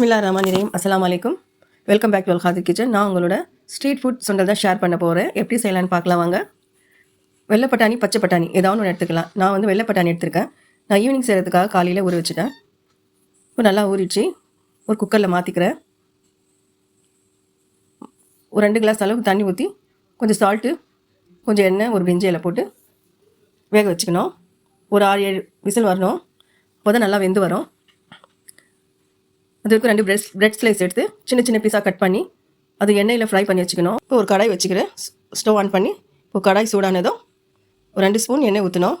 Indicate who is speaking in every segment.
Speaker 1: பிஸ்மில்லா ரஹ்மான் இரையும் அஸ்லாம் வலைக்கும் welcome back to Al kitchen நான் உங்களோட ஸ்ட்ரீட் ஃபுட் சுண்டல் தான் ஷேர் பண்ண போகிறேன் எப்படி செய்யலான்னு பார்க்கலாம் வாங்க. வெள்ளை பட்டாணி பச்சை பட்டாணி ஏதாவது ஒன்று எடுத்துக்கலாம். நான் வந்து வெள்ளை பட்டாணி எடுத்திருக்கேன். நான் ஈவினிங் செய்கிறதுக்காக காலையில் ஊற வச்சுட்டேன். இப்போ நல்லா ஊறிச்சு ஒரு குக்கரில் மாற்றிக்கிறேன் ஒரு ரெண்டு கிளாஸ் அளவுக்கு தண்ணி ஊற்றி கொஞ்சம் சால்ட்டு கொஞ்சம் எண்ணெய் ஒரு பிரிஞ்சி போட்டு வேக வச்சுக்கணும். ஒரு ஆறு ஏழு விசில் வரணும். அப்போ தான் நல்லா வெந்து வரும். அதுக்கு ரெண்டு பிரெட் பிரெட் ஸ்லைஸ் எடுத்து சின்ன சின்ன பீஸாக கட் பண்ணி அது எண்ணெயில் ஃப்ரை பண்ணி வச்சுக்கணும். இப்போ ஒரு கடாய் வச்சுக்கிறேன். ஸ்டவ் ஆன் பண்ணி இப்போ கடாய் சூடானதும் ஒரு ரெண்டு ஸ்பூன் எண்ணெய் ஊற்றணும்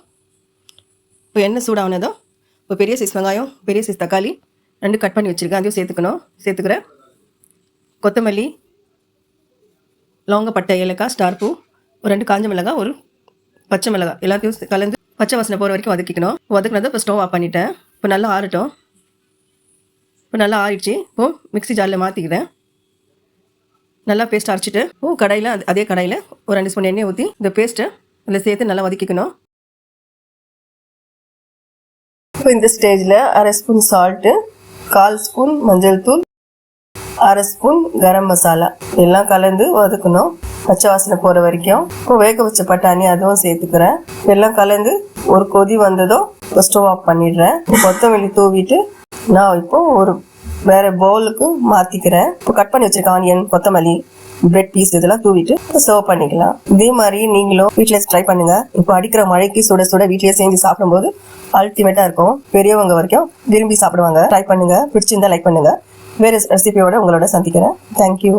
Speaker 1: இப்போ எண்ணெய் சூடானதும் இப்போ பெரிய சைஸ் வெங்காயம் பெரிய சைஸ் தக்காளி ரெண்டு கட் பண்ணி வச்சுருக்கேன். அதையும் சேர்த்துக்கணும். சேர்த்துக்கிறேன். கொத்தமல்லி லவங்கப்பட்டை ஏலக்காய் ஸ்டார் பூ ஒரு ரெண்டு காஞ்ச மிளகாய் ஒரு பச்சை மிளகாய். எல்லாத்தையும் கலந்து பச்சை வாசனை போகிற வரைக்கும் வதக்கிக்கணும். வதக்குனதை இப்போ ஸ்டவ் ஆஃப் பண்ணிட்டேன். இப்போ நல்லா ஆறட்டும். இப்போ நல்லா ஆயிடுச்சு இப்போ மிக்ஸி ஜாரில் மாற்றிக்கிறேன் நல்லா பேஸ்ட் அரைச்சிட்டு ஓ கடாயில் அது- அதே கடாயில் ஒரு ரெண்டு ஸ்பூன் எண்ணெய் ஊற்றி இந்த பேஸ்ட்டை அதில் சேர்த்து நல்லா வதக்கிக்கணும். இப்போ இந்த ஸ்டேஜில் அரை ஸ்பூன் சால்ட்டு கால் ஸ்பூன் மஞ்சள் தூள் அரை ஸ்பூன் கரம் மசாலா. எல்லாம் கலந்து வதக்கணும். பச்சை வாசனை போகிற வரைக்கும். இப்போ வேக வச்ச பட்டாணி அதுவும் சேர்த்துக்கிறேன். எல்லாம் கலந்து ஒரு கொதி வந்ததும் இப்போ ஸ்டவ் ஆஃப் பண்ணிடுறேன். கொத்தமல்லி தூவிட்டு நான் இப்போ ஒரு வேற பவுலுக்கு மாற்றிக்கிறேன் இப்போ கட் பண்ணி வச்சிருக்க ஆனியன் கொத்தமல்லி பிரெட் பீஸ் இதெல்லாம் தூவிட்டு சர்வ் பண்ணிக்கலாம். இதே மாதிரி நீங்களும் வீட்டில் ட்ரை பண்ணுங்க. இப்போ அடிக்கிற மழைக்கு சுட சுட வீட்டிலேயே செஞ்சு சாப்பிடும்போது அல்டிமேட்டா இருக்கும். பெரியவங்க வரைக்கும் விரும்பி சாப்பிடுவாங்க. ட்ரை பண்ணுங்க. பிடிச்சிருந்தா லைக் பண்ணுங்க. வேற ரெசிபியோட உங்களோட சந்திக்கிறேன். தேங்க்யூ